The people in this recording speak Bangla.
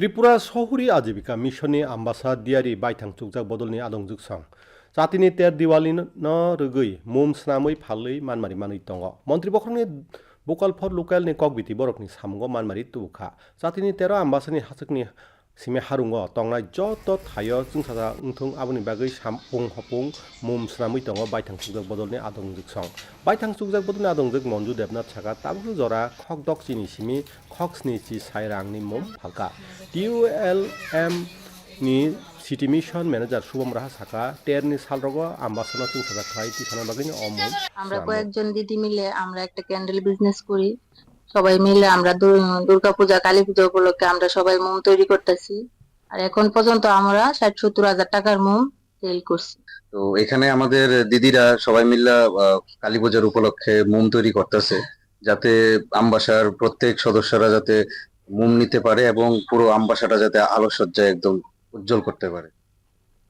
त्रिपुरा शहरी आजीविका मिशननि आम्बासादियारि बायथां चुकजाक बदलनि आदंजुग सं जातिनि तेर दिवाली न रगै मुम स्नामै फालै मानमारि मानै दङ मन्त्रि बख्रंनि भकाल फर लकेलनि ककबिति बरकनि सामग मानमारि तुखा जातिनि तेर आम्बासानि simi harungo tongnai joto thayo chungsaja ungthung aboni bagui sampung hopung mum snamui tongo baithang sukjak bodolni adongjik song baithang sukjak bodolni adongjik monju debnath saka tabuk jora khok dok chini simi khok sni chi sairangni mum phalka TULM ni city mission manager Shubham Raha সাকা টেরনি সালরগ আম্বাসনা চিং সাদা খাই টি সানা বাগিনি অমল আমরা কয়েকজন দিদি মিলে আমরা একটা ক্যান্ডেল বিজনেস করি সবাই মিলে আমরা দুর্গাপূজা কালী পূজা উপলক্ষে আমরা সবাই মোম তৈরি করতেছি। আর এখন পর্যন্ত আমরা ষাট সত্তর হাজার টাকার মোম সেল করছি। তো এখানে আমাদের দিদিরা সবাই মিল্লা কালী পূজার উপলক্ষে মোম তৈরি করতেছে, যাতে আমবাসার প্রত্যেক সদস্যরা যাতে মোম নিতে পারে এবং পুরো আমবাসাটা যাতে আলোকসজ্জায় একদম উজ্জ্বল করতে পারে।